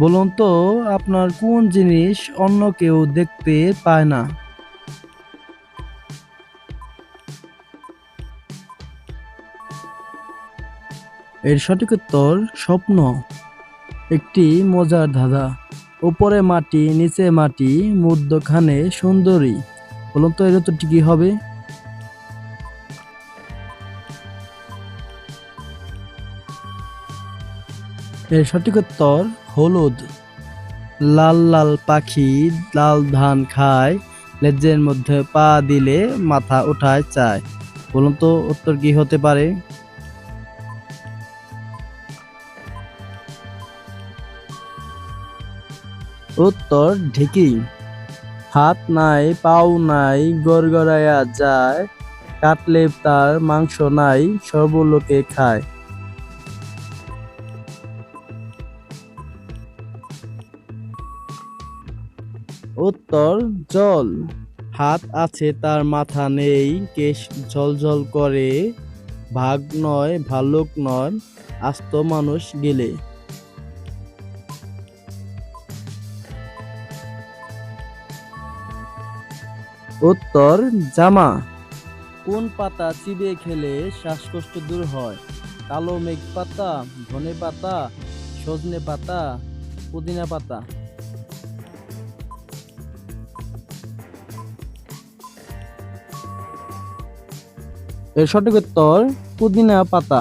বলুন তো, আপনার কোন জিনিস অন্য কেউ দেখতে পায় না? এর সঠিক উত্তর, স্বপ্ন। একটি মজার ধাঁধা। উপরে মাটি, নিচে মাটি মধ্যখানে সুন্দরী। বলুন তো, এর উত্তরটি কি হবে? এর সঠিক উত্তর হলুদ। লাল লাল পাখি লাল ধান খায়, লেজের মধ্যে পা দিলে মাথা উঠায় চায়। বলুন তো উত্তর কি হতে পারে? উত্তর ঢেকি। হাত নাই, পাও নাই, গড়গড়াইয়া যায়, কাটলে তার মাংস নাই সর্বলোকে খায়। উত্তর, জল। হাত আছে তার, মাথা নেই। কেশ ঝলঝল করে। ভাগ নয়, ভালুক নয়, আস্ত মানুষ গেলে। উত্তর, জামা। কোন পাতা চিবিয়ে খেলে শ্বাসকষ্ট দূর হয়? কালো মেঘ পাতা ধনে পাতা সজনে পাতা, পুদিনা পাতা। এর সঠিক উত্তর পুদিনা পাতা।